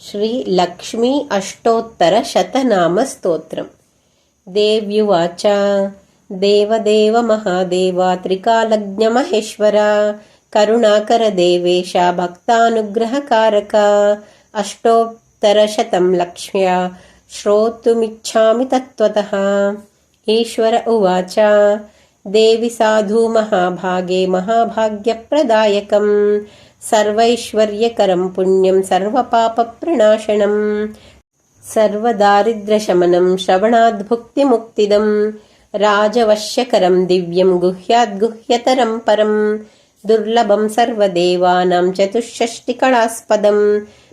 ಶ್ರೀ ಲಕ್ಷ್ಮೀ ಅಷ್ಟೋತ್ತರ ಶತನಾಮ ಸ್ತೋತ್ರಂ ದೇವ್ಯುವಾಚ ದೇವದೇವ ಮಹಾದೇವ ತ್ರಿಕಾಲಜ್ಞ ಮಹೇಶ್ವರ ಕರುಣಾಕರ ದೇವೇಶ ಭಕ್ತಾನುಗ್ರಹಕಾರಕ ಅಷ್ಟೋತ್ತರಶತಂ ಲಕ್ಷ್ಮ್ಯ ಶ್ರೋತುಮಿಚ್ಛಾಮಿ ತತ್ವತಃ ಈಶ್ವರ ಉವಾಚ ದೇವಿ ಸಾಧು ಮಹಾಭಾಗೇ ಮಹಾಭಾಗ್ಯಪ್ರದಾಯಕಂ सर्वैश्वर्यकरं पुण्यं सर्वपापप्रणाशनम् सर्वदारिद्र्यशमनं श्रवणाद्भुक्तिमुक्तिदं राजवश्यकरं दिव्यं गुह्याद्गुह्यतरं परं दुर्लभं सर्वदेवानां चतुष्षष्टिकलास्पदं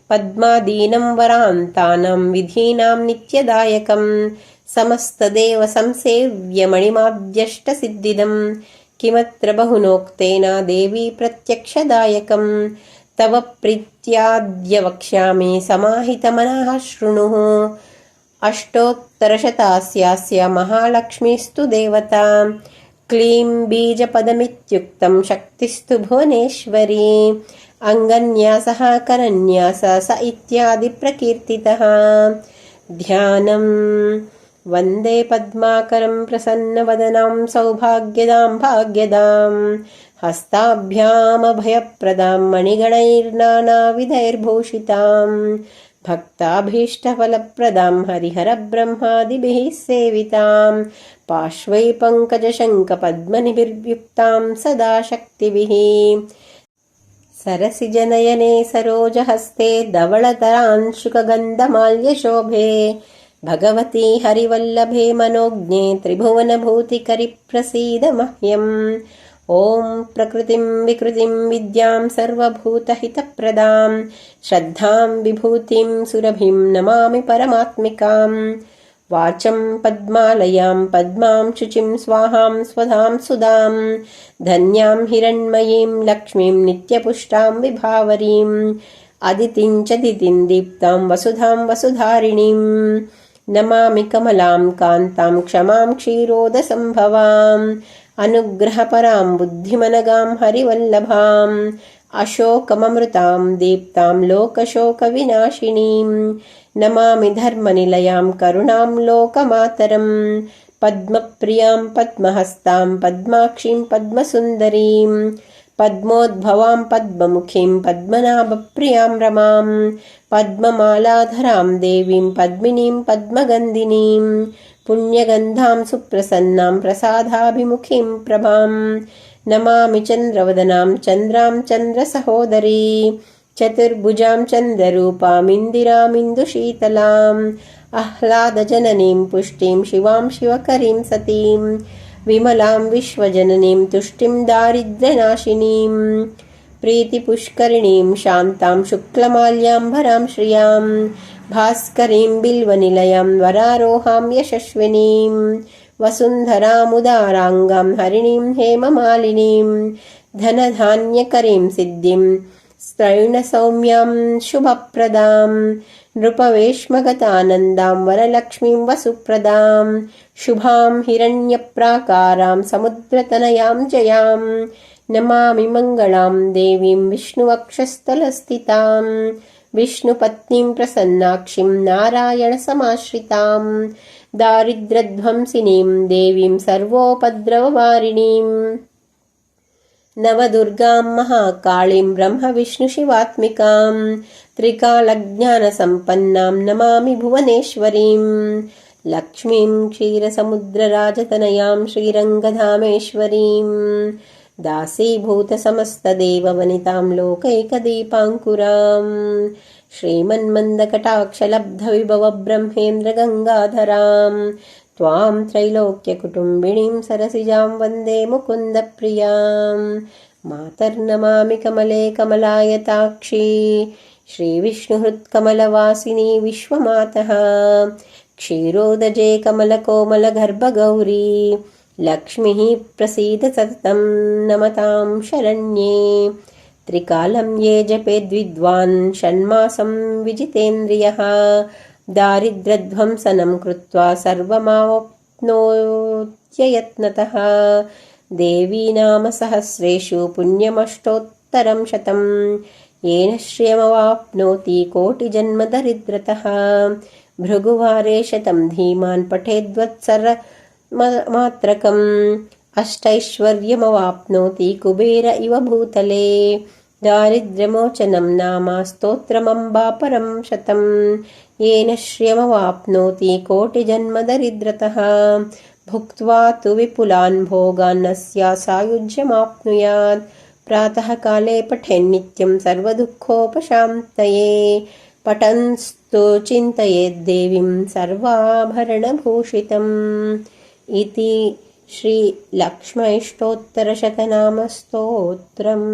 पद्मादीनं वरान्तानां विधीनां नित्यदायकम् समस्तदेव संसेव्यमणिमाद्यष्टसिद्धिदम् किमत्र बहुनोक्तेन देवी प्रत्यक्षदायकम् तव प्रीत्याद्य वक्ष्यामि समाहितमनः शृणुः अष्टोत्तरशतास्यास्य महालक्ष्मीस्तु देवता क्लीं बीजपदमित्युक्तं शक्तिस्तु भुवनेश्वरी अङ्गन्यासः करन्यास स इत्यादि प्रकीर्तितः ध्यानम् वन्दे पद्माकरं प्रसन्नवदनां सौभाग्यदां भाग्यदां हस्ताभ्यामभयप्रदां मणिगणैर्नानाविधैर्भूषितां भक्ताभीष्टफलप्रदां हरिहरब्रह्मादिभिः सेवितां पार्श्वै पङ्कजशङ्खपद्मनिभिर्युक्तां सदा शक्तिभिः सरसिजनयने सरोजहस्ते धवळतरांशुकगन्धमाल्यशोभे भगवती हरिवल्लभे मनोज्ञे त्रिभुवनभूतिकरिप्रसीद मह्यम् ॐ प्रकृतिं विकृतिं विद्यां सर्वभूतहितप्रदां श्रद्धां विभूतिं सुरभिं नमामि परमात्मिकाम् वाचं पद्मालयां पद्मां शुचिं स्वाहां स्वधां सुधां धन्यां हिरण्मयीं लक्ष्मीं नित्यपुष्टां विभावरीम् अदितिं च दितिं दीप्तां वसुधां वसुधारिणीम् नमामि कमलां कान्तां क्षमां क्षीरोदसम्भवाम् अनुग्रहपरां बुद्धिमनगां हरिवल्लभाम् अशोकममृतां दीप्तां लोकशोकविनाशिनीं नमामि धर्मनिलयां करुणां लोकमातरम् पद्मप्रियां पद्महस्तां पद्माक्षीं पद्मसुन्दरीं पद्मोद्भवां पद्ममुखीं पद्मनाभप्रियां रमाम् पद्ममालाधरां देवीं पद्मिनीं पद्मगन्धिनीं पुण्यगन्धां सुप्रसन्नां प्रसादाभिमुखीं प्रभां नमामि चन्द्रवदनां चन्द्रां चन्द्रसहोदरी चतुर्भुजां चन्द्ररूपामिन्दिरामिन्दुशीतलाम् आह्लादजननीं पुष्टिं शिवां शिवकरीं सतीं विमलां विश्वजननीं तुष्टिं दारिद्र्यनाशिनीम् प्रीतिपुष्करिणीं शान्तां शुक्लमाल्याम्बरां श्रियां भास्करीं बिल्वनिलयं वरारोहां यशस्विनीं वसुन्धरामुदाराङ्गां हरिणीं हेममालिनीं धनधान्यकरीं सिद्धिं स्त्रैणसौम्यां शुभप्रदां नृपवेश्मगतानन्दां वरलक्ष्मीं वसुप्रदां शुभां हिरण्यप्राकारां समुद्रतनयां जयाम् नमामि मङ्गलां देवीं विष्णुवक्षस्थलस्थितां विष्णुपत्नीं प्रसन्नाक्षीं नारायणसमाश्रितां दारिद्र्यध्वंसिनीं देवीं सर्वोपद्रववारिणीम् नवदुर्गां महाकाळीं ब्रह्मविष्णुशिवात्मिकां त्रिकालज्ञानसम्पन्नां नमामि भुवनेश्वरीं लक्ष्मीं क्षीरसमुद्रराजतनयां श्रीरङ्गधामेश्वरीम् दासीभूतसमस्तदेववनितां लोकैकदीपाङ्कुराम्। श्रीमन्मन्दकटाक्षलब्धविभवब्रह्मेन्द्रगङ्गाधराम्। त्वां त्रैलोक्यकुटुम्बिनीं सरसिजां वन्दे मुकुन्दप्रियाम्। मातर्नमामि कमले कमलायताक्षी श्रीविष्णुहृत्कमलवासिनी विश्वमातः। क्षीरोदजे कमलकोमलगर्भगौरी लक्ष्मीः प्रसीद सततं नमतां शरण्ये। त्रिकालं ये जपेद्विद्वान् षण्मासं विजितेन्द्रियः। दारिद्र्यध्वंसनं कृत्वा सर्वमाप्नोत्ययत्नतः देवी नाम सहस्रेषु पुण्यमष्टोत्तरं शतं येन श्रियमवाप्नोति कोटिजन्मदरिद्रतः भृगुवारे शतं धीमान् पठेद्वत्सर मात्रकम्। अष्टैश्वर्यमवाप्नोति कुबेर इव भूतले। दारिद्र्यमोचनं नाम स्तोत्रमम्बापरं शतम्। येन श्रियमवाप्नोति कोटिजन्मदरिद्रतः। भुक्त्वा तु विपुलान् भोगान्नस्य सायुज्यमाप्नुयात्। प्रातःकाले पठेन्नित्यं सर्वदुःखोपशान्तये। पठन्स्तु चिन्तयेद्देवीं सर्वाभरणभूषितम् इति श्रीलक्ष्मैष्टोत्तरशतनामस्तोत्रम्